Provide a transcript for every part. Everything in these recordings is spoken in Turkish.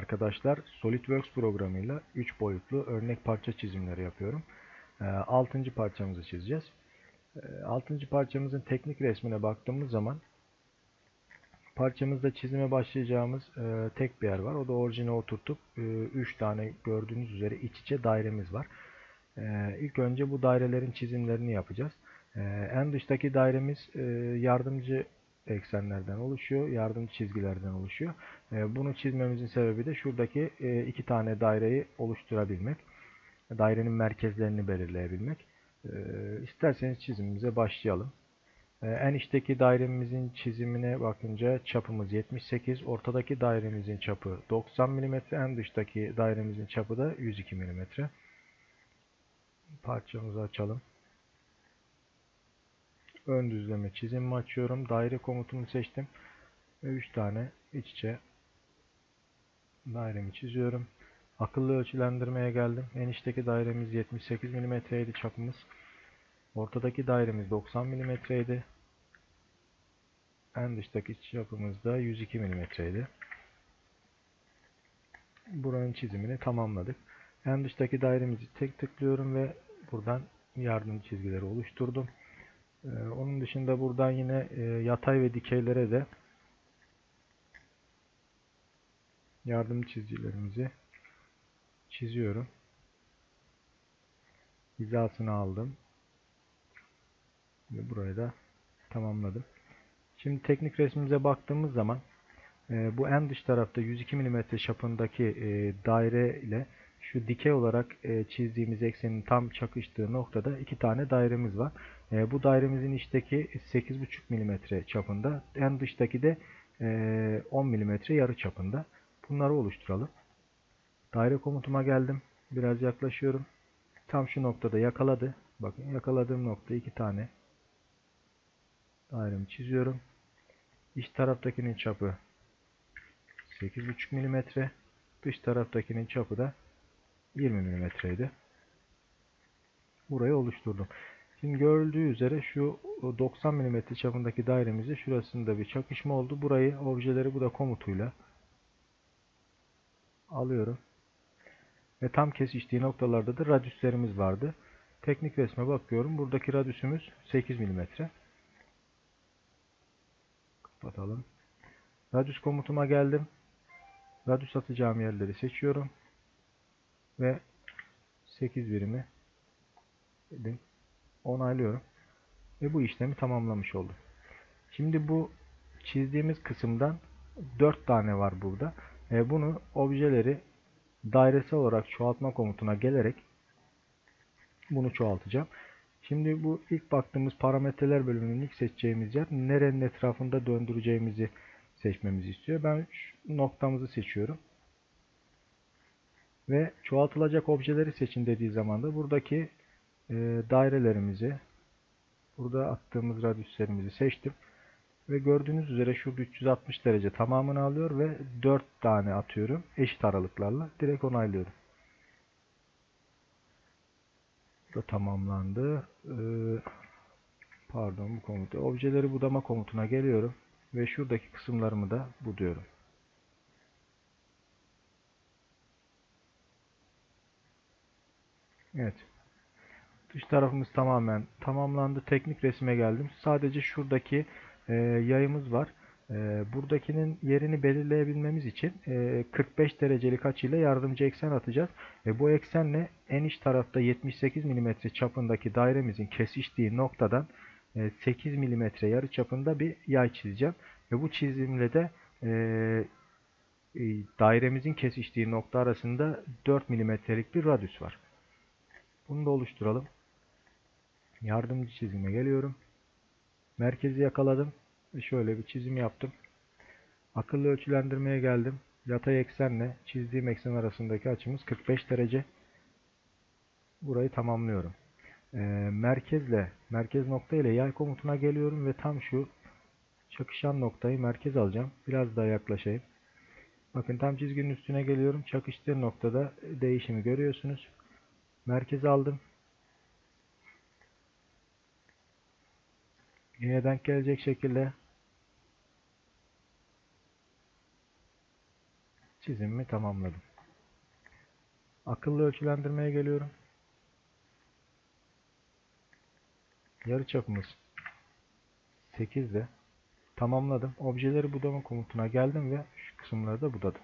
arkadaşlar. SolidWorks programıyla 3 boyutlu örnek parça çizimleri yapıyorum. 6. Ee, parçamızı çizeceğiz. 6. Ee, parçamızın teknik resmine baktığımız zaman parçamızda çizime başlayacağımız e, tek bir yer var. O da orijine oturtup 3 e, tane gördüğünüz üzere iç içe dairemiz var. E, ilk önce bu dairelerin çizimlerini yapacağız. En dıştaki dairemiz yardımcı eksenlerden oluşuyor. Yardımcı çizgilerden oluşuyor. E, bunu çizmemizin sebebi de şuradaki e, iki tane daireyi oluşturabilmek. Dairenin merkezlerini belirleyebilmek. E, isterseniz çizimimize başlayalım. En içteki dairemizin çizimine bakınca çapımız 78. Ortadaki dairemizin çapı 90 mm. En dıştaki dairemizin çapı da 102 mm. Parçamızı açalım ön düzleme çizimimi açıyorum. Daire komutunu seçtim. Ve 3 tane iç içe dairemi çiziyorum. Akıllı ölçülendirmeye geldim. En içteki dairemiz 78 mm çapımız. Ortadaki dairemiz 90 mm. En dıştaki çapımız da 102 mm. Buranın çizimini tamamladık. En dıştaki dairemizi tek tıklıyorum ve buradan yardım çizgileri oluşturdum. Ee, onun dışında buradan yine e, yatay ve dikeylere de yardım çizgilerimizi çiziyorum. Hizasını aldım. Ve burayı da tamamladım. Şimdi teknik resmimize baktığımız zaman e, bu en dış tarafta 102 mm çapındaki e, daire ile şu dikey olarak çizdiğimiz eksenin tam çakıştığı noktada iki tane dairemiz var. E, bu dairemizin içteki 8,5 mm çapında, en dıştaki de e, 10 mm yarı çapında. Bunları oluşturalım. Daire komutuma geldim. Biraz yaklaşıyorum. Tam şu noktada yakaladı. Bakın yakaladığım nokta iki tane dairemi çiziyorum. İç taraftakinin çapı 8,5 mm. Dış taraftakinin çapı da 20 mm idi. Burayı oluşturdum. Şimdi görüldüğü üzere şu 90 mm çapındaki dairemizde şurasında bir çakışma oldu. Burayı objeleri bu da komutuyla alıyorum. Ve tam kesiştiği noktalarda da radyüslerimiz vardı. Teknik resme bakıyorum. Buradaki radyüsümüz 8 mm. Kapatalım. Radyüs komutuma geldim. Radyüs atacağım yerleri seçiyorum. Ve 8 birimi dedim onaylıyorum. Ve bu işlemi tamamlamış oldum. Şimdi bu çizdiğimiz kısımdan 4 tane var burada. E bunu objeleri dairesel olarak çoğaltma komutuna gelerek bunu çoğaltacağım. Şimdi bu ilk baktığımız parametreler bölümünün ilk seçeceğimiz yer nerenin etrafında döndüreceğimizi seçmemizi istiyor. Ben noktamızı seçiyorum. Ve çoğaltılacak objeleri seçin dediği zaman da buradaki e, dairelerimizi burada attığımız radyüslerimizi seçtim. Ve gördüğünüz üzere şurada 360 derece tamamını alıyor ve 4 tane atıyorum eşit aralıklarla. Direkt onaylıyorum. Da tamamlandı. Ee, pardon bu komutu. Objeleri budama komutuna geliyorum. Ve şuradaki kısımlarımı da buduyorum. Evet. Dış tarafımız tamamen tamamlandı. Teknik resime geldim. Sadece şuradaki e, yayımız var. E, buradakinin yerini belirleyebilmemiz için e, 45 derecelik açıyla yardımcı eksen atacağız. E, bu eksenle en iç tarafta 78 mm çapındaki dairemizin kesiştiği noktadan e, 8 mm yarı çapında bir yay çizeceğim. Ve bu çizimle de e, e dairemizin kesiştiği nokta arasında 4 mm'lik bir radyüs var. Bunu da oluşturalım. Yardımcı çizime geliyorum. Merkezi yakaladım. Ve şöyle bir çizim yaptım. Akıllı ölçülendirmeye geldim. Yatay eksenle çizdiğim eksen arasındaki açımız 45 derece. Burayı tamamlıyorum. Ee, merkezle, merkez nokta ile yay komutuna geliyorum ve tam şu çakışan noktayı merkez alacağım. Biraz daha yaklaşayım. Bakın tam çizginin üstüne geliyorum. Çakıştığı noktada değişimi görüyorsunuz. Merkeze aldım. Yine denk gelecek şekilde çizimimi tamamladım. Akıllı ölçülendirmeye geliyorum. Yarı çapımız 8 de tamamladım. Objeleri budama komutuna geldim ve şu kısımları da budadım.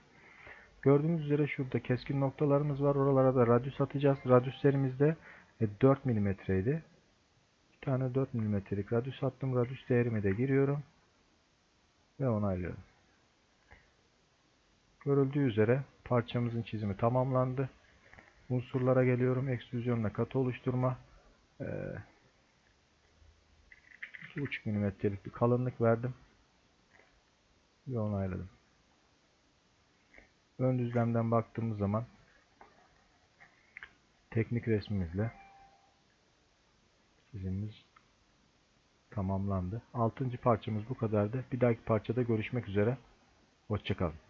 Gördüğünüz üzere şurada keskin noktalarımız var. Oralara da radyüs atacağız. Radyüslerimiz de 4 mm'ydi. Tane 4 mm'lik radyüs attım. Radyüs değerimi de giriyorum. Ve onaylıyorum. Görüldüğü üzere parçamızın çizimi tamamlandı. Unsurlara geliyorum. Ekstrüzyonla katı oluşturma. Ee, 2,5 mm'lik bir kalınlık verdim. Ve onayladım. Ön düzlemden baktığımız zaman teknik resmimizle çizimimiz tamamlandı. Altıncı parçamız bu kadardı. Bir dahaki parçada görüşmek üzere. Hoşçakalın.